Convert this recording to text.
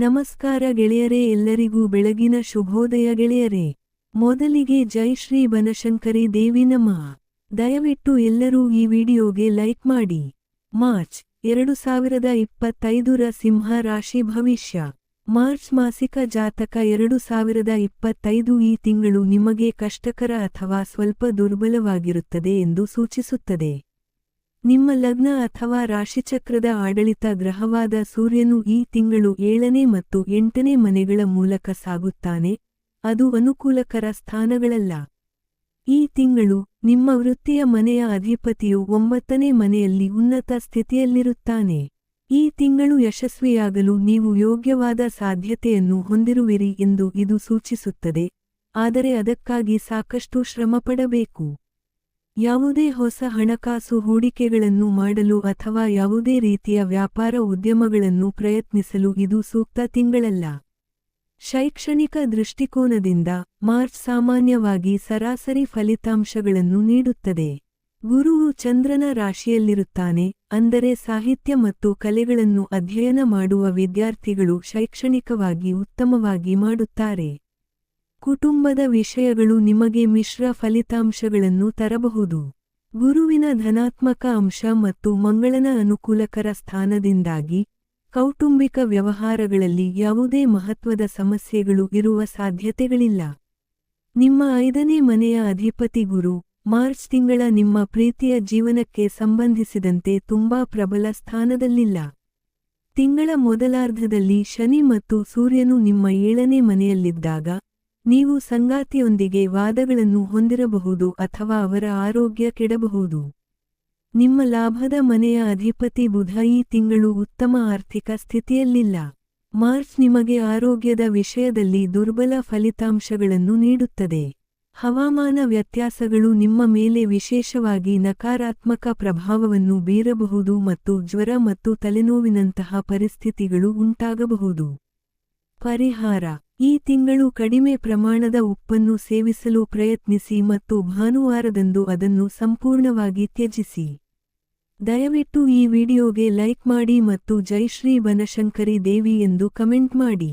ನಮಸ್ಕಾರ ಗೆಳೆಯರೇ ಎಲ್ಲರಿಗೂ ಬೆಳಗಿನ ಶುಭೋದಯ ಗೆಳೆಯರೇ. ಮೊದಲಿಗೆ ಜೈ ಶ್ರೀ ಬನಶಂಕರಿ ದೇವಿ ನಮಃ. ದಯವಿಟ್ಟು ಎಲ್ಲರೂ ಈ ವಿಡಿಯೋಗೆ ಲೈಕ್ ಮಾಡಿ. ಮಾರ್ಚ್ ಎರಡು ಸಾವಿರದ ಇಪ್ಪತ್ತೈದರ ಸಿಂಹ ರಾಶಿ ಭವಿಷ್ಯ. ಮಾರ್ಚ್ ಮಾಸಿಕ ಜಾತಕ ಎರಡು ಸಾವಿರದ ಇಪ್ಪತ್ತೈದು ಈ ತಿಂಗಳು ನಿಮಗೆ ಕಷ್ಟಕರ ಅಥವಾ ಸ್ವಲ್ಪ ದುರ್ಬಲವಾಗಿರುತ್ತದೆ ಎಂದು ಸೂಚಿಸುತ್ತದೆ. ನಿಮ್ಮ ಲಗ್ನ ಅಥವಾ ರಾಶಿಚಕ್ರದ ಆಡಳಿತ ಗ್ರಹವಾದ ಸೂರ್ಯನು ಈ ತಿಂಗಳು ಏಳನೇ ಮತ್ತು ಎಂಟನೇ ಮನೆಗಳ ಮೂಲಕ ಸಾಗುತ್ತಾನೆ, ಅದು ಅನುಕೂಲಕರ ಸ್ಥಾನಗಳಲ್ಲ. ಈ ತಿಂಗಳು ನಿಮ್ಮ ವೃತ್ತಿಯ ಮನೆಯ ಅಧಿಪತಿಯು ಒಂಬತ್ತನೇ ಮನೆಯಲ್ಲಿ ಉನ್ನತ ಸ್ಥಿತಿಯಲ್ಲಿರುತ್ತಾನೆ. ಈ ತಿಂಗಳು ಯಶಸ್ವಿಯಾಗಲು ನೀವು ಯೋಗ್ಯವಾದ ಸಾಧ್ಯತೆಯನ್ನು ಹೊಂದಿರುವಿರಿ ಎಂದು ಇದು ಸೂಚಿಸುತ್ತದೆ, ಆದರೆ ಅದಕ್ಕಾಗಿ ಸಾಕಷ್ಟು ಶ್ರಮಪಡಬೇಕು. ಯಾವುದೇ ಹೊಸ ಹಣಕಾಸು ಹೂಡಿಕೆಗಳನ್ನು ಮಾಡಲು ಅಥವಾ ಯಾವುದೇ ರೀತಿಯ ವ್ಯಾಪಾರ ಉದ್ಯಮಗಳನ್ನು ಪ್ರಯತ್ನಿಸಲು ಇದು ಸೂಕ್ತ ತಿಂಗಳಲ್ಲ. ಶೈಕ್ಷಣಿಕ ದೃಷ್ಟಿಕೋನದಿಂದ ಮಾರ್ಚ್ ಸಾಮಾನ್ಯವಾಗಿ ಸರಾಸರಿ ಫಲಿತಾಂಶಗಳನ್ನು ನೀಡುತ್ತದೆ. ಗುರುವು ಚಂದ್ರನ ರಾಶಿಯಲ್ಲಿರುತ್ತಾನೆ, ಅಂದರೆ ಸಾಹಿತ್ಯ ಮತ್ತು ಕಲೆಗಳನ್ನು ಅಧ್ಯಯನ ಮಾಡುವ ವಿದ್ಯಾರ್ಥಿಗಳು ಶೈಕ್ಷಣಿಕವಾಗಿ ಉತ್ತಮವಾಗಿ ಮಾಡುತ್ತಾರೆ. ಕುಟುಂಬದ ವಿಷಯಗಳು ನಿಮಗೆ ಮಿಶ್ರ ಫಲಿತಾಂಶಗಳನ್ನು ತರಬಹುದು. ಗುರುವಿನ ಧನಾತ್ಮಕ ಅಂಶ ಮತ್ತು ಮಂಗಳನ ಅನುಕೂಲಕರ ಸ್ಥಾನದಿಂದಾಗಿ ಕೌಟುಂಬಿಕ ವ್ಯವಹಾರಗಳಲ್ಲಿ ಯಾವುದೇ ಮಹತ್ವದ ಸಮಸ್ಯೆಗಳು ಇರುವ ಸಾಧ್ಯತೆಗಳಿಲ್ಲ. ನಿಮ್ಮ ಐದನೇ ಮನೆಯ ಅಧಿಪತಿ ಗುರು, ಮಾರ್ಚ್ ತಿಂಗಳ ನಿಮ್ಮ ಪ್ರೀತಿಯ ಜೀವನಕ್ಕೆ ಸಂಬಂಧಿಸಿದಂತೆ ತುಂಬಾ ಪ್ರಬಲ ಸ್ಥಾನದಲ್ಲಿಲ್ಲ. ತಿಂಗಳ ಮೊದಲಾರ್ಧದಲ್ಲಿ ಶನಿ ಮತ್ತು ಸೂರ್ಯನು ನಿಮ್ಮ ಏಳನೇ ಮನೆಯಲ್ಲಿದ್ದಾಗ ನೀವು ಸಂಗಾತಿಯೊಂದಿಗೆ ವಾದಗಳನ್ನು ಹೊಂದಿರಬಹುದು ಅಥವಾ ಅವರ ಆರೋಗ್ಯ ಕೆಡಬಹುದು. ನಿಮ್ಮ ಲಾಭದ ಮನೆಯ ಅಧಿಪತಿ ಬುಧ ಈ ತಿಂಗಳು ಉತ್ತಮ ಆರ್ಥಿಕ ಸ್ಥಿತಿಯಲ್ಲಿಲ್ಲ. ಮಾರ್ಚ್ ನಿಮಗೆ ಆರೋಗ್ಯದ ವಿಷಯದಲ್ಲಿ ದುರ್ಬಲ ಫಲಿತಾಂಶಗಳನ್ನು ನೀಡುತ್ತದೆ. ಹವಾಮಾನ ವ್ಯತ್ಯಾಸಗಳು ನಿಮ್ಮ ಮೇಲೆ ವಿಶೇಷವಾಗಿ ನಕಾರಾತ್ಮಕ ಪ್ರಭಾವವನ್ನು ಬೀರಬಹುದು ಮತ್ತು ಜ್ವರ ಮತ್ತು ತಲೆನೋವಿನಂತಹ ಪರಿಸ್ಥಿತಿಗಳು ಉಂಟಾಗಬಹುದು. ಪರಿಹಾರ ಈ ತಿಂಗಳು ಕಡಿಮೆ ಪ್ರಮಾಣದ ಉಪ್ಪನ್ನು ಸೇವಿಸಲು ಪ್ರಯತ್ನಿಸಿ ಮತ್ತು ಭಾನುವಾರದಂದು ಅದನ್ನು ಸಂಪೂರ್ಣವಾಗಿ ತ್ಯಜಿಸಿ. ದಯವಿಟ್ಟು ಈ ವಿಡಿಯೋಗೆ ಲೈಕ್ ಮಾಡಿ ಮತ್ತು ಜೈ ಶ್ರೀ ಬನಶಂಕರಿ ದೇವಿ ಎಂದು ಕಮೆಂಟ್ ಮಾಡಿ.